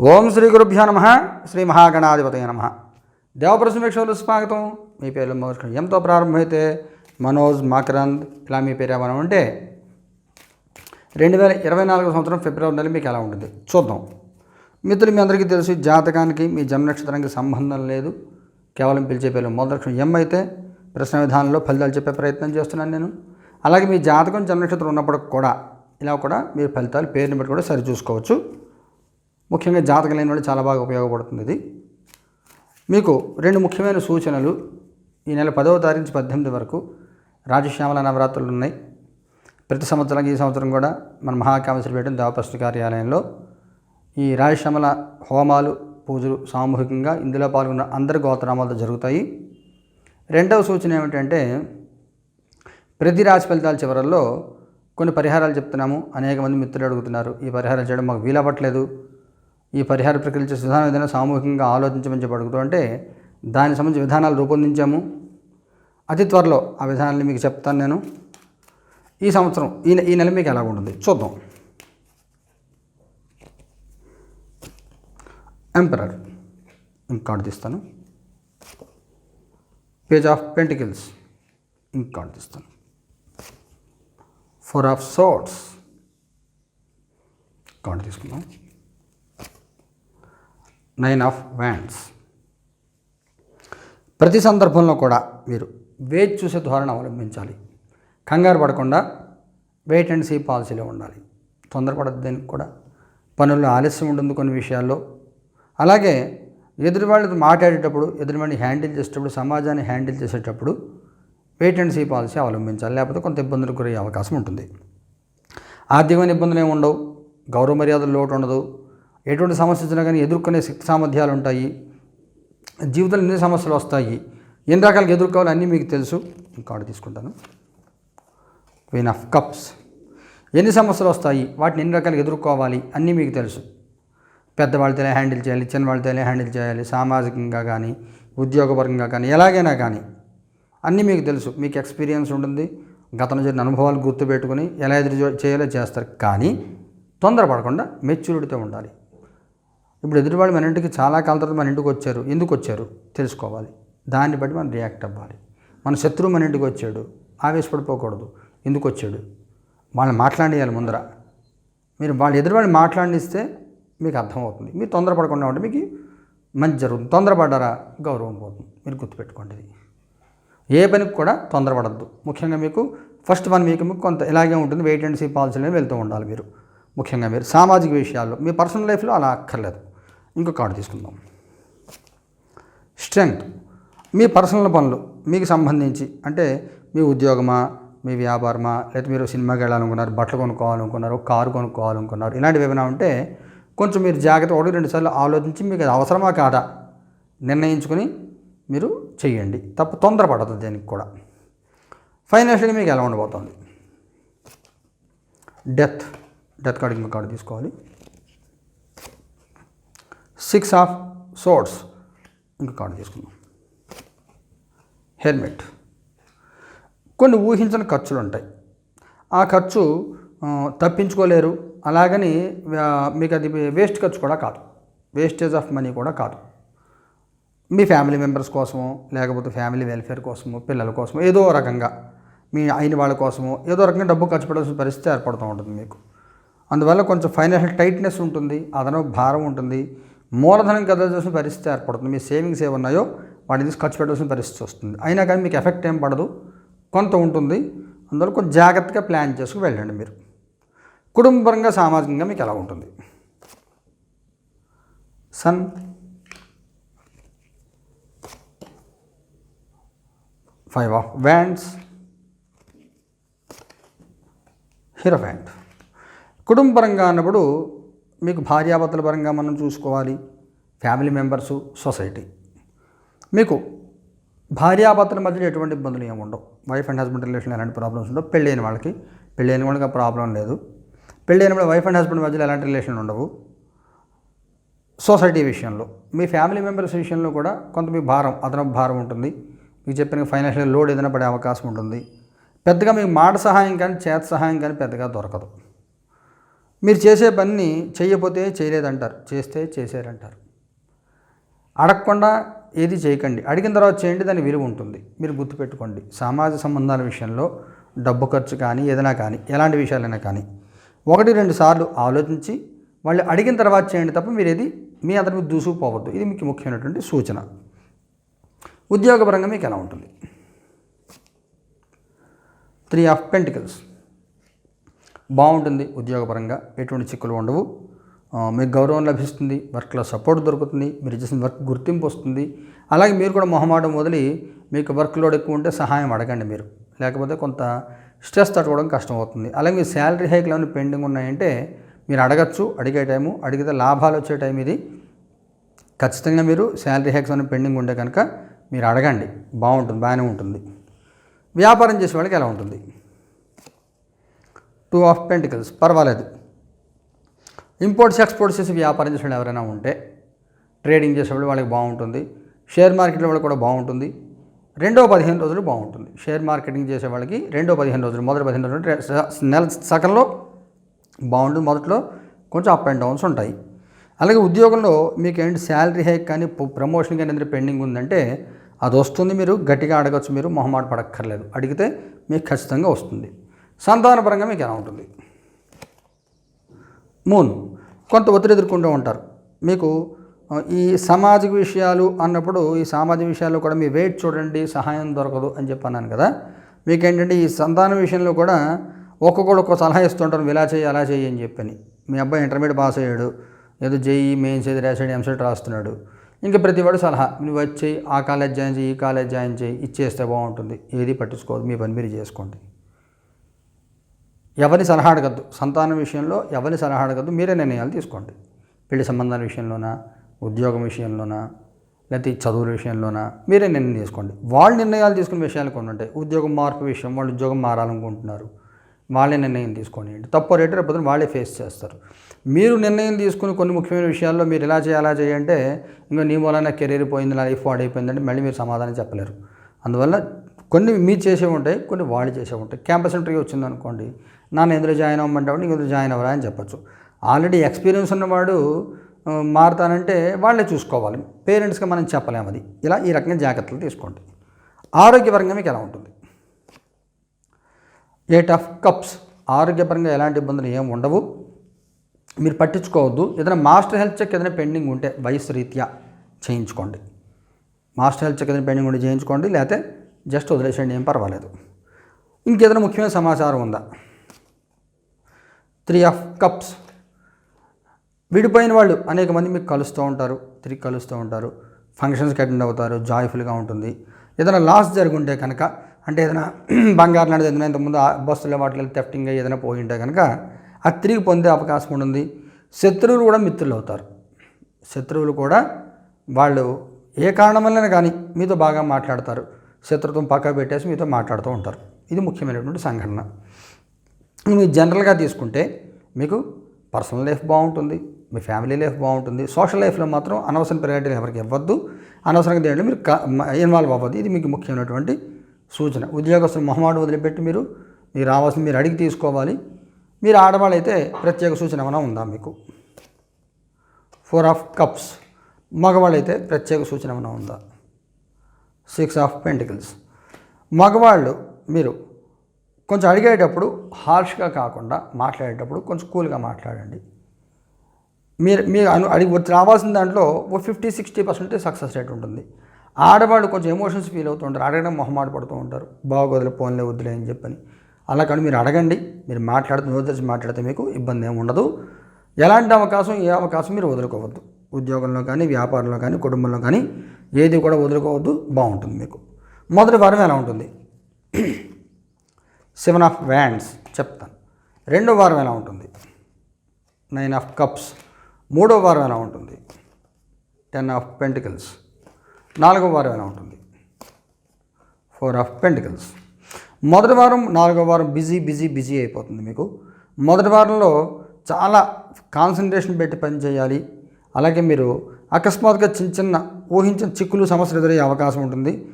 ఓం శ్రీ గురుభ్యో నమ శ్రీ మహాగణాధిపతయ నమ. దేవప్రసమేక్షలు స్వాగతం. మీ పేరు మోస్కరం ఎంతో ప్రారంభమైతే మనోజ్ మకరంద్ ఇలా మీ పేరు ఏమైనా ఉంటే రెండు వేల ఇరవై నాలుగు సంవత్సరం ఫిబ్రవరి నెల మీకు ఎలా ఉంటుంది? చూద్దాం. మిత్రులు మీ అందరికీ తెలుసు జాతకానికి మీ జన్మ నక్షత్రానికి సంబంధం లేదు. కేవలం పిలిచే పేరు మొదలక్షం ఎం అయితే ప్రశ్న విధానంలో ఫలితాలు చెప్పే ప్రయత్నం చేస్తున్నాను నేను. అలాగే మీ జాతకం జన్మ నక్షత్రం ఉన్నప్పుడు కూడా ఇలా కూడా మీరు ఫలితాలు పేరుని బట్టి కూడా సరి చూసుకోవచ్చు. ముఖ్యంగా జాతక లేని వాళ్ళు చాలా బాగా ఉపయోగపడుతుంది ఇది. మీకు రెండు ముఖ్యమైన సూచనలు ఈ నెల పదవ తారీఖు నుంచి పద్దెనిమిది వరకు రాజశ్యామల నవరాత్రులు ఉన్నాయి. ప్రతి సంవత్సరం ఈ సంవత్సరం కూడా మన మహాకామేశ్వరపేట దేవప్రశ్న కార్యాలయంలో ఈ రాజశ్యామల హోమాలు పూజలు సామూహికంగా ఇందులో పాల్గొన్న అందరి గోత్రామాలతో జరుగుతాయి. రెండవ సూచన ఏమిటంటే ప్రతి రాశి ఫలితాల చివరల్లో కొన్ని పరిహారాలు చెప్తున్నాము. అనేక మంది మిత్రులు అడుగుతున్నారు ఈ పరిహారాలు చేయడం మాకు వీలవ్వట్లేదు. ఈ పరిహార ప్రక్రియ చేసే విధానం ఏదైనా సామూహికంగా ఆలోచించమని చెప్పి అడుగుతూ అంటే దానికి సంబంధించిన విధానాలు రూపొందించాము. అతి త్వరలో ఆ విధానాన్ని మీకు చెప్తాను నేను. ఈ సంవత్సరం ఈ ఈ నెల మీకు ఎలా ఉంటుంది? చూద్దాం. ఎంపరర్ ఇంక కార్డు తీస్తాను. పేజ్ ఆఫ్ పెంటికల్స్ ఇంక కార్డు తీస్తాను. ఫోర్ ఆఫ్ సోట్స్ కార్డు తీసుకుందాం. నైన్ ఆఫ్ వ్యాండ్స్ ప్రతి సందర్భంలో కూడా మీరు వేచి చూసే ధోరణి అవలంబించాలి. కంగారు పడకుండా వెయిట్ అండ్ సీ పాలసీలో ఉండాలి. తొందరపడద్దు కూడా పనుల్లో ఆలస్యం ఉంటుంది కొన్ని విషయాల్లో. అలాగే ఎదురువాళ్ళు మాట్లాడేటప్పుడు ఎదురువాడిని హ్యాండిల్ చేసేటప్పుడు సమాజాన్ని హ్యాండిల్ చేసేటప్పుడు వెయిట్ అండ్ సీ పాలసీ అవలంబించాలి. లేకపోతే కొంత ఇబ్బందులకు గురయ్యే అవకాశం ఉంటుంది. ఆర్థికమైన ఇబ్బందులు ఏమి ఉండవు. గౌరవ మర్యాదలు లోటు ఉండదు. ఎటువంటి సమస్య వచ్చినా కానీ ఎదుర్కొనే శక్తి సామర్థ్యాలు ఉంటాయి. జీవితంలో ఎన్ని సమస్యలు వస్తాయి? ఎన్ని రకాలుగా ఎదుర్కోవాలి అన్నీ మీకు తెలుసు. కార్డు తీసుకుంటాను. క్వీన్ ఆఫ్ కప్స్ ఎన్ని సమస్యలు వస్తాయి? వాటిని ఎన్ని రకాలుగా ఎదుర్కోవాలి? అన్నీ మీకు తెలుసు. పెద్దవాళ్ళతో ఎలా హ్యాండిల్ చేయాలి చిన్నవాళ్ళతో ఎలా హ్యాండిల్ చేయాలి సామాజికంగా కానీ ఉద్యోగపరంగా కానీ ఎలాగైనా కానీ. అన్నీ మీకు తెలుసు. మీకు ఎక్స్పీరియన్స్ ఉంటుంది. గతంలో జరిగిన అనుభవాలు గుర్తుపెట్టుకుని ఎలా ఎదురు చేయాలో చేస్తారు. కానీ తొందరపడకుండా మెచ్యూరిటీతో ఉండాలి. ఇప్పుడు ఎదుటివాళ్ళు మన ఇంటికి చాలా కాలం తర్వాత మన ఇంటికి వచ్చారు. ఎందుకు వచ్చారు? తెలుసుకోవాలి. దాన్ని బట్టి మనం రియాక్ట్ అవ్వాలి. మన శత్రువు మన ఇంటికి వచ్చాడు. ఆవేశపడిపోకూడదు. ఎందుకు వచ్చాడు? వాళ్ళని మాట్లాడేయాలి ముందర. మీరు వాళ్ళు ఎదురువాళ్ళు మాట్లాడిస్తే మీకు అర్థమవుతుంది మీరు తొందరపడకుండా ఉంటే మీకు మంచి జరుగుతుంది. తొందరపడ్డారా? గౌరవం పోతుంది. మీరు గుర్తుపెట్టుకోండి ఇది. ఏ పనికి కూడా తొందరపడద్దు. ముఖ్యంగా మీకు ఫస్ట్ వన్ వీక్ మీకు కొంత ఇలాగే ఉంటుంది. వెయిట్ అండ్ సీ పాలసీలో వెళ్తూ ఉండాలి మీరు. ముఖ్యంగా మీరు సామాజిక విషయాల్లో మీ పర్సనల్ లైఫ్లో అలా అక్కర్లేదు. ఇంకో కార్డు తీసుకుందాం. స్ట్రెంగ్త్. మీ పర్సనల్ పనులు మీకు సంబంధించి అంటే మీ ఉద్యోగమా మీ వ్యాపారమా లేదా మీరు సినిమాకి వెళ్ళాలనుకున్నారు బట్టలు కొనుక్కోవాలనుకున్నారు కారు కొనుక్కోవాలనుకున్నారు ఇలాంటివి ఏమైనా ఉంటే కొంచెం మీరు జాగ్రత్త ఒకటి రెండు సార్లు ఆలోచించి మీకు అది అవసరమా కాదా నిర్ణయించుకుని మీరు చేయండి. తప్ప తొందరపడదు దేనికి కూడా. ఫైనాన్షియల్గా మీకు ఎలా ఉండబోతుంది? డెత్ డెత్ కార్డు ఇంకో కార్డు తీసుకోవాలి. సిక్స్ ఆఫ్ సోర్స్ ఇంకా కార్డు చేసుకుందాం. హెల్మెట్ కొన్ని ఊహించని ఖర్చులు ఉంటాయి. ఆ ఖర్చు తప్పించుకోలేరు. అలాగని మీకు అది వేస్ట్ ఖర్చు కూడా కాదు. వేస్టేజ్ ఆఫ్ మనీ కూడా కాదు. మీ ఫ్యామిలీ మెంబర్స్ కోసమో లేకపోతే ఫ్యామిలీ వెల్ఫేర్ కోసమో పిల్లల కోసమో ఏదో రకంగా మీ అయిన వాళ్ళ కోసమో ఏదో రకంగా డబ్బు ఖర్చు పెట్టాల్సిన పరిస్థితి ఏర్పడుతూ ఉంటుంది మీకు. అందువల్ల కొంచెం ఫైనాన్షియల్ టైట్నెస్ ఉంటుంది. అదనపు భారం ఉంటుంది. మూలధనం కదలాల్సిన పరిస్థితి ఏర్పడుతుంది. మీ సేవింగ్స్ ఏమన్నాయో వాటిని తీసి ఖర్చు పెట్టాల్సిన పరిస్థితి వస్తుంది. అయినా కానీ మీకు ఎఫెక్ట్ ఏం పడదు. కొంత ఉంటుంది. అందువల్ల కొంచెం జాగ్రత్తగా ప్లాన్ చేసుకు వెళ్ళండి మీరు. కుటుంబపరంగా సామాజికంగా మీకు ఎలా ఉంటుంది? Sun. Five of wands. Hero wand కుటుంబపరంగా అన్నప్పుడు మీకు భార్యాభర్తల పరంగా మనం చూసుకోవాలి. Family members society. మీకు భార్యాభర్తల మధ్యలో ఎటువంటి ఇబ్బందులు ఏమి ఉండవు. వైఫ్ అండ్ హస్బెండ్ రిలేషన్ ఎలాంటి ప్రాబ్లమ్స్ ఉండవు. పెళ్ళైన వాళ్ళకి పెళ్ళైన వాళ్ళకి ఆ ప్రాబ్లం లేదు. పెళ్ళైన వాళ్ళ వైఫ్ అండ్ హస్బెండ్ మధ్యలో ఎలాంటి రిలేషన్ ఉండవు. సొసైటీ విషయంలో. మీ ఫ్యామిలీ మెంబర్స్ విషయంలో కూడా కొంత మీ భారం అదనపు భారం ఉంటుంది. మీకు చెప్పిన ఫైనాన్షియల్ లోడ్ ఏదైనా పడే అవకాశం ఉంటుంది. పెద్దగా మీకు మాట సహాయం కానీ చేత సహాయం కానీ పెద్దగా దొరకదు. మీరు చేసే పనిని చేయకపోతే చేయలేదంటారు. చేస్తే చేశారంటారు. అడగకుండా ఏది చేయకండి. అడిగిన తర్వాత చేయండి దాని విలువ ఉంటుంది. మీరు గుర్తుపెట్టుకోండి. సమాజ సంబంధాల విషయంలో డబ్బు ఖర్చు కానీ ఏదైనా కానీ ఎలాంటి విషయాలైనా కానీ ఒకటి రెండు సార్లు ఆలోచించి వాళ్ళు అడిగిన తర్వాత చేయండి తప్ప మీరు ఏది మీ అందరి దూసుకుపోవద్దు. ఇది మీకు ముఖ్యమైనటువంటి సూచన. ఉద్యోగపరంగా మీకు ఎలా ఉంటుంది? త్రీ ఆఫ్ పెంటికల్స్ బాగుంటుంది ఉద్యోగపరంగా ఎటువంటి చిక్కులు ఉండవు. మీకు గౌరవం లభిస్తుంది వర్క్లో సపోర్ట్ దొరుకుతుంది మీరు చేసిన వర్క్ గుర్తింపు వస్తుంది. అలాగే మీరు కూడా మొహమాటం వదిలి మీకు వర్క్ లోడ్ ఎక్కువ ఉంటే సహాయం అడగండి మీరు. లేకపోతే కొంత స్ట్రెస్ తట్టుకోవడం కష్టం అవుతుంది అలాగే మీ శాలరీ హైక్లు ఏమైనా పెండింగ్ ఉన్నాయంటే మీరు అడగచ్చు అడిగే టైము అడిగితే లాభాలు వచ్చే టైం ఇది. ఖచ్చితంగా మీరు శాలరీ హైక్స్ అని పెండింగ్ ఉంటే కనుక మీరు అడగండి బాగుంటుంది బాగానే ఉంటుంది. వ్యాపారం చేసే వాళ్ళకి ఎలా ఉంటుంది? టూ ఆఫ్ పెంటికల్స్ పర్వాలేదు. ఇంపోర్ట్స్ ఎక్స్పోర్ట్స్ చేసి వ్యాపారం చేసే వాళ్ళు ఎవరైనా ఉంటే ట్రేడింగ్ చేసేవాళ్ళు వాళ్ళకి బాగుంటుంది. షేర్ మార్కెట్లో వాళ్ళకి కూడా బాగుంటుంది. రెండో పదిహేను రోజులు బాగుంటుంది. షేర్ మార్కెటింగ్ చేసే వాళ్ళకి రెండో పదిహేను రోజులు మొదటి పదిహేను రోజులు నెల సగంలో బాగుంటుంది. మొదట్లో కొంచెం అప్ అండ్ డౌన్స్ ఉంటాయి. అలాగే ఉద్యోగంలో మీకు ఏంటి శాలరీ హైక్ కానీ ప్రమోషన్ కానీ ఏదైనా పెండింగ్ ఉందంటే అది వస్తుంది మీరు గట్టిగా అడగచ్చు మీరు మొహమాట పడక్కర్లేదు. అడిగితే మీకు ఖచ్చితంగా వస్తుంది. సంతానపరంగా మీకు ఎలా ఉంటుంది? మూన్. కొంత ఒత్తిడి ఎదుర్కొంటూ ఉంటారు. మీకు ఈ సామాజిక విషయాలు అన్నప్పుడు ఈ సామాజిక విషయాల్లో కూడా మీ వెయిట్ చూడండి సహాయం దొరకదు అని చెప్పి అన్నాను కదా. మీకు ఏంటంటే ఈ సంతానం విషయంలో కూడా ఒక్కొక్కడు ఒక్కొక్క సలహా ఇస్తుంటారు ఇలా చేయి అలా చేయి అని చెప్పని. మీ అబ్బాయి ఇంటర్మీడియట్ పాస్ అయ్యాడు. ఏదో జేఈ మెయిన్స్ ఏది రాసాడు ఎంసెట్ రాస్తున్నాడు. ఇంకా ప్రతివాడు సలహా. నువ్వు వచ్చి ఆ కాలేజ్ జాయిన్ చేయి ఈ కాలేజ్ జాయిన్ చేయి ఇచ్చేస్తే బాగుంటుంది. ఏది పట్టించుకోదు మీ పని మీరు చేసుకోండి. ఎవరిని సలహా అడగద్దు. సంతానం విషయంలో ఎవరిని సలహా అడగద్దు. మీరే నిర్ణయాలు తీసుకోండి. పెళ్ళి సంబంధాల విషయంలోనా? ఉద్యోగం విషయంలోనా? లేకపోతే చదువుల విషయంలోనా? మీరే నిర్ణయం తీసుకోండి. వాళ్ళు నిర్ణయాలు తీసుకునే విషయాలు కొన్ని ఉంటాయి. ఉద్యోగం మార్పు విషయం వాళ్ళు ఉద్యోగం మారాలనుకుంటున్నారు. వాళ్ళే నిర్ణయం తీసుకొని తప్పు రేటు రేపు వాళ్ళే ఫేస్ చేస్తారు. మీరు నిర్ణయం తీసుకుని కొన్ని ముఖ్యమైన విషయాల్లో మీరు ఇలా చేయాలి అలా చేయంటే ఇంకా నీ మూలన కెరీర్ పోయింది లైఫ్ వాడైపోయిందంటే మళ్ళీ మీరు సమాధానం చెప్పలేరు. అందువల్ల కొన్ని మీరు చేసే ఉంటాయి కొన్ని వాళ్ళు చేసే ఉంటాయి. క్యాంపస్ ఇంటర్వ్యూ వచ్చిందనుకోండి నాన్న ఎందులో జాయిన్ అవ్వమంటాడు నీకు ఎందుకు జాయిన్ అవ్వరా అని చెప్పచ్చు. ఆల్రెడీ ఎక్స్పీరియన్స్ ఉన్నవాడు మారుతానంటే వాళ్ళే చూసుకోవాలి. పేరెంట్స్గా మనం చెప్పలేము అది. ఇలా ఈ రకంగా జాగ్రత్తలు తీసుకోండి. ఆరోగ్యపరంగా మీకు ఎలా ఉంటుంది? ఎయిట్ ఆఫ్ కప్స్ ఆరోగ్యపరంగా ఎలాంటి ఇబ్బందులు ఏం ఉండవు. మీరు పట్టించుకోవద్దు. ఏదైనా మాస్టర్ హెల్త్ చెక్ ఏదైనా పెండింగ్ ఉంటే వయసు రీత్యా చేయించుకోండి. మాస్టర్ హెల్త్ చెక్ ఏదైనా పెండింగ్ ఉంటే చేయించుకోండి లేకపోతే జస్ట్ వదిలేసేయండి ఏం పర్వాలేదు. ఇంకేదైనా ముఖ్యమైన సమాచారం ఉందా? Three of cups. విడిపోయిన వాళ్ళు అనేక మంది మీకు కలుస్తూ ఉంటారు తిరిగి కలుస్తూ ఉంటారు ఫంక్షన్స్కి అటెండ్ అవుతారు జాయ్ఫుల్గా ఉంటుంది. ఏదైనా లాస్ జరుగుంటే కనుక అంటే ఏదైనా బంగారం అనేది ఏదైనా ఇంతకుముందు ఆ బస్సులో వాటిలో థెఫ్టింగ్ ఏదైనా పోయి ఉంటే కనుక అది తిరిగి పొందే అవకాశం ఉంటుంది. శత్రువులు కూడా మిత్రులు అవుతారు. శత్రువులు కూడా వాళ్ళు ఏ కారణం వల్లనే కానీ మీతో బాగా మాట్లాడతారు. శత్రుత్వం పక్క పెట్టేసి మీతో మాట్లాడుతూ ఉంటారు. ఇది ముఖ్యమైనటువంటి సంఘటన. మీరు జనరల్గా తీసుకుంటే మీకు పర్సనల్ లైఫ్ బాగుంటుంది మీ ఫ్యామిలీ లైఫ్ బాగుంటుంది. సోషల్ లైఫ్లో మాత్రం అనవసరం ప్రయారిటీ ఎవరికి ఇవ్వద్దు. అనవసరంగా దేంట్లో మీరు ఇన్వాల్వ్ అవ్వద్దు. ఇది మీకు ముఖ్యమైనటువంటి సూచన. ఉద్యోగస్తులు మొహమాట వదిలిపెట్టి మీరు మీరు రావాల్సిన మీరు అడిగి తీసుకోవాలి. మీరు ఆడవాళ్ళైతే ప్రత్యేక సూచన ఏమైనా ఉందా మీకు? Four of cups. మగవాళ్ళైతే ప్రత్యేక సూచన ఏమైనా ఉందా? Six of pentacles. మగవాళ్ళు మీరు కొంచెం అడిగేటప్పుడు హార్ష్గా కాకుండా మాట్లాడేటప్పుడు కొంచెం కూల్గా మాట్లాడండి. మీరు మీరు అను అడిగి వచ్చి రావాల్సిన దాంట్లో ఓ ఫిఫ్టీ సిక్స్టీ పర్సెంటే సక్సెస్ రేట్ ఉంటుంది. ఆడవాళ్ళు కొంచెం ఎమోషన్స్ ఫీల్ అవుతూ ఉంటారు అడగడం మొహమాట పడుతూ ఉంటారు. బాగోదలు వదిలే పోన్లే వద్దులే అని చెప్పని. అలా కానీ మీరు అడగండి మీరు మాట్లాడుతూ నోరు మాట్లాడితే మీకు ఇబ్బంది ఏమి ఉండదు. ఎలాంటి అవకాశం ఏ అవకాశం మీరు వదులుకోవద్దు. ఉద్యోగంలో కానీ వ్యాపారంలో కానీ కుటుంబంలో కానీ ఏది కూడా వదులుకోవద్దు బాగుంటుంది మీకు. మొదటి వారం ఎలా ఉంటుంది? సెవెన్ ఆఫ్ వ్యాండ్స్ చెప్తాను. రెండో వారం ఎలా ఉంటుంది? Nine of cups. మూడో వారం ఎలా ఉంటుంది? Ten of pentacles. నాలుగో వారం ఎలా ఉంటుంది? Four of pentacles. మొదటి వారం నాలుగో వారం బిజీ బిజీ బిజీ అయిపోతుంది మీకు. మొదటి వారంలో చాలా కాన్సన్ట్రేషన్ పెట్టి పని చేయాలి. అలాగే మీరు అకస్మాత్తుగా చిన్న చిన్న ఊహించిన చిక్కులు సమస్యలు ఎదురయ్యే అవకాశం ఉంటుంది.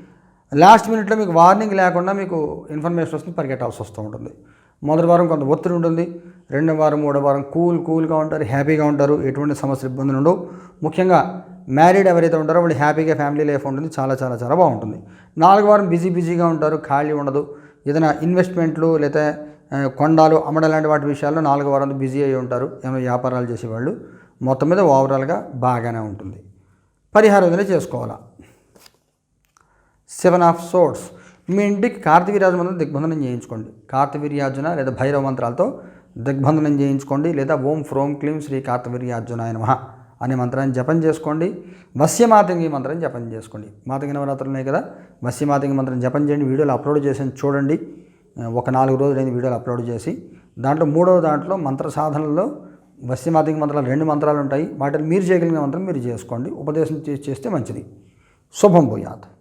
లాస్ట్ మినిట్లో మీకు వార్నింగ్ లేకుండా మీకు ఇన్ఫర్మేషన్ వస్తుంది పరిగెట్టాల్సి వస్తూ ఉంటుంది. మొదటి వారం కొంత ఒత్తిడి ఉంటుంది రెండో వారం మూడో వారం కూల్ కూల్గా ఉంటారు హ్యాపీగా ఉంటారు ఎటువంటి సమస్యలు ఇబ్బందులు ఉండవు. ముఖ్యంగా మ్యారీడ్ ఎవరైతే ఉంటారో వాళ్ళు హ్యాపీగా ఫ్యామిలీ లైఫ్ ఉంటుంది చాలా చాలా చాలా బాగుంటుంది. నాలుగు వారం బిజీ బిజీగా ఉంటారు ఖాళీ ఉండదు. ఏదైనా ఇన్వెస్ట్మెంట్లు లేదా కొండాలు అమ్మడం లాంటి వాటి విషయాల్లో నాలుగు వారం బిజీ అయి ఉంటారు ఏమైనా వ్యాపారాలు చేసేవాళ్ళు. మొత్తం మీద ఓవరాల్గా బాగానే ఉంటుంది. పరిహారం ఏదైనా చేసుకోవాలా? సెవెన్ ఆఫ్ సోర్స్ మీ ఇంటికి కార్తవీర్యాజు మంత్రం దిగ్బంధనం చేయించుకోండి. కార్తవీర్యార్జున లేదా భైరవ మంత్రాలతో దిగ్బంధనం చేయించుకోండి లేదా ఓం ఫ్రోం క్లీం శ్రీ కార్తవీర్యార్జునాయ నమః అనే మంత్రాన్ని జపం చేసుకోండి. వస్యమాతంగి మంత్రం జపం చేసుకోండి. మాతంగి నవరాత్రులు ఉన్నాయి కదా? వస్యమాతంగి మంత్రం జపం చేయండి. వీడియోలు అప్లోడ్ చేసి చూడండి. ఒక నాలుగు రోజులైన వీడియోలు అప్లోడ్ చేసి. దాంట్లో మూడవ దాంట్లో మంత్ర సాధనలో వశ్యమాతంగి మంత్రాలు రెండు మంత్రాలు ఉంటాయి. వాటిని మీరు చేయగలిగిన మంత్రం మీరు చేసుకోండి. ఉపదేశం చేసి చేస్తే మంచిది. శుభం భూయాత్.